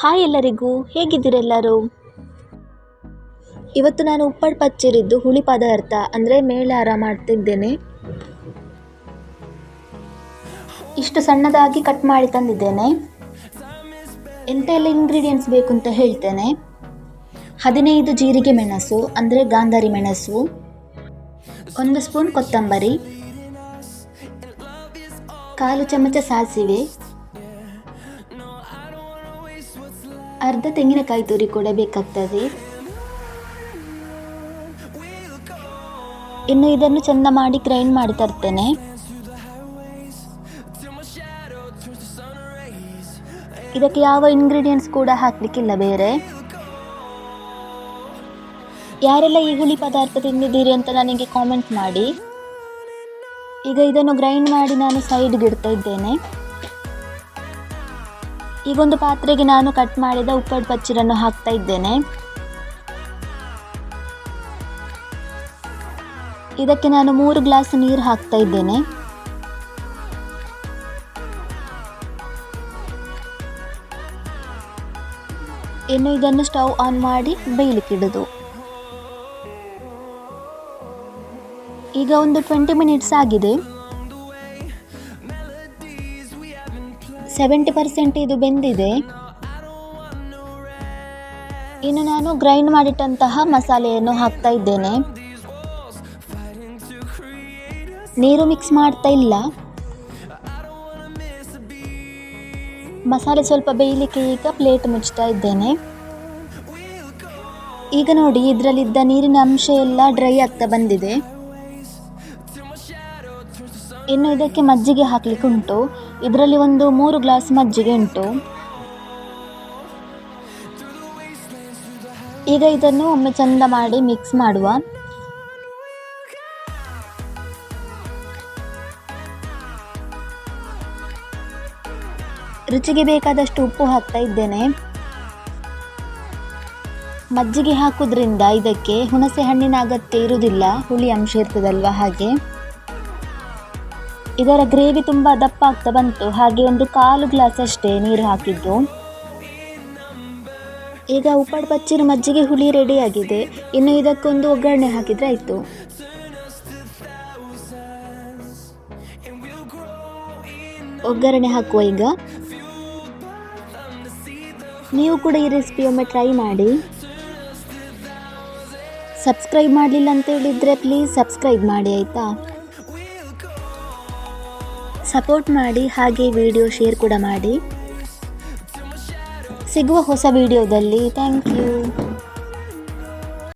Hi ಎಲ್ಲರಿಗೂ ಹೇಗಿದ್ದೀರೆಲ್ಲರೂ ಇವತ್ತು ನಾನು ಉಪ್ಪಡ್ ಪಚ್ಚಿರಿದ್ದು ಹುಳಿ ಪದಾರ್ಥ, ಅಂದರೆ ಮೇಳಾರ ಮಾಡ್ತಿದ್ದೇನೆ. ಇಷ್ಟು ಸಣ್ಣದಾಗಿ ಕಟ್ ಮಾಡಿ ತಂದಿದ್ದೇನೆ. ಎಂತೆಲ್ಲ ಇಂಗ್ರೀಡಿಯೆಂಟ್ಸ್ ಬೇಕು ಅಂತ ಹೇಳ್ತೇನೆ. ಹದಿನೈದು ಜೀರಿಗೆ ಮೆಣಸು, ಅಂದರೆ ಗಾಂಧಾರಿ ಮೆಣಸು. ಒಂದು ಸ್ಪೂನ್ ಕೊತ್ತಂಬರಿ. ಕಾಲು ಚಮಚ ಸಾಸಿವೆ. ಅರ್ಧ ತೆಂಗಿನಕಾಯಿ ತುರಿ ಕೂಡ ಬೇಕಾಗ್ತದೆ. ಇನ್ನು ಇದನ್ನು ಚೆಂದ ಮಾಡಿ ಗ್ರೈಂಡ್ ಮಾಡಿ ತರ್ತೇನೆ. ಇದಕ್ಕೆ ಯಾವ ಇಂಗ್ರೀಡಿಯೆಂಟ್ಸ್ ಕೂಡ ಹಾಕಲಿಕ್ಕಿಲ್ಲ ಬೇರೆ. ಯಾರೆಲ್ಲ ಈ ಹುಳಿ ಪದಾರ್ಥ ತಿಂದಿದ್ದೀರಿ ಅಂತ ನನಗೆ ಕಾಮೆಂಟ್ ಮಾಡಿ. ಈಗ ಇದನ್ನು ಗ್ರೈಂಡ್ ಮಾಡಿ ನಾನು ಸೈಡ್ಗೆ ಇಡ್ತಾ ಇದ್ದೇನೆ. ಈಗೊಂದು ಪಾತ್ರೆಗೆ ನಾನು ಕಟ್ ಮಾಡಿದ ಉಪ್ಪಡ್ ಪಚ್ಚಿರನ್ನು ಹಾಕ್ತಾ ಇದ್ದೇನೆ. ಇದಕ್ಕೆ ನಾನು ಮೂರು ಗ್ಲಾಸ್ ನೀರು ಹಾಕ್ತಾ ಇದ್ದೇನೆ. ಇನ್ನು ಇದನ್ನು ಸ್ಟವ್ ಆನ್ ಮಾಡಿ ಬೇಯಲಿಕ್ಕಿಡೋದು. ಈಗ ಒಂದು ಟ್ವೆಂಟಿ ಮಿನಿಟ್ಸ್ ಆಗಿದೆ. ಸೆವೆಂಟಿ ಪರ್ಸೆಂಟ್ ಇದು ಬೆಂದಿದೆ. ಇನ್ನು ನಾನು ಗ್ರೈಂಡ್ ಮಾಡಿಟ್ಟಂತಹ ಮಸಾಲೆಯನ್ನು ಹಾಕ್ತಾ ಇದ್ದೇನೆ. ನೀರು ಮಿಕ್ಸ್ ಮಾಡ್ತಾ ಇಲ್ಲ. ಮಸಾಲೆ ಸ್ವಲ್ಪ ಬೇಯಲಿಕ್ಕೆ ಈಗ ಪ್ಲೇಟ್ ಮುಚ್ತಾ ಇದ್ದೇನೆ. ಈಗ ನೋಡಿ ಇದರಲ್ಲಿದ್ದ ನೀರಿನ ಅಂಶ ಎಲ್ಲ ಡ್ರೈ ಆಗ್ತಾ ಬಂದಿದೆ. ಇನ್ನು ಇದಕ್ಕೆ ಮಜ್ಜಿಗೆ ಹಾಕ್ಲಿಕ್ಕೆ ಉಂಟು. ಇದರಲ್ಲಿ ಒಂದು ಮೂರು ಗ್ಲಾಸ್ ಮಜ್ಜಿಗೆ ಉಂಟು. ಈಗ ಇದನ್ನು ಒಮ್ಮೆ ಚಂದ ಮಾಡಿ ಮಿಕ್ಸ್ ಮಾಡುವ. ರುಚಿಗೆ ಬೇಕಾದಷ್ಟು ಉಪ್ಪು ಹಾಕ್ತಾ ಇದ್ದೇನೆ. ಮಜ್ಜಿಗೆ ಹಾಕೋದ್ರಿಂದ ಇದಕ್ಕೆ ಹುಣಸೆ ಹಣ್ಣಿನ ಅಗತ್ಯ ಇರುವುದಿಲ್ಲ. ಹುಳಿ ಅಂಶ ಇರ್ತದಲ್ವ ಹಾಗೆ. ಇದರ ಗ್ರೇವಿ ತುಂಬ ದಪ್ಪ ಆಗ್ತಾ ಬಂತು. ಹಾಗೆ ಒಂದು ಕಾಲು ಗ್ಲಾಸ್ ಅಷ್ಟೇ ನೀರು ಹಾಕಿದ್ದು. ಈಗ ಉಪ್ಪಡ್ ಪಚ್ಚಿನ ಮಜ್ಜಿಗೆ ಹುಳಿ ರೆಡಿಯಾಗಿದೆ. ಇನ್ನು ಇದಕ್ಕೊಂದು ಒಗ್ಗರಣೆ ಹಾಕಿದರೆ ಆಯಿತು. ಒಗ್ಗರಣೆ ಹಾಕುವ ಈಗ. ನೀವು ಕೂಡ ಈ ರೆಸಿಪಿ ಒಮ್ಮೆ ಟ್ರೈ ಮಾಡಿ. ಸಬ್ಸ್ಕ್ರೈಬ್ ಮಾಡಲಿಲ್ಲ ಅಂತ ಹೇಳಿದರೆ ಪ್ಲೀಸ್ ಸಬ್ಸ್ಕ್ರೈಬ್ ಮಾಡಿ, ಆಯಿತಾ? ಸಪೋರ್ಟ್ ಮಾಡಿ ಹಾಗೆ ವಿಡಿಯೋ ಶೇರ್ ಕೂಡ ಮಾಡಿ. ಸಿಗುವ ಹೊಸ ವಿಡಿಯೋದಲ್ಲಿ ಥ್ಯಾಂಕ್ ಯು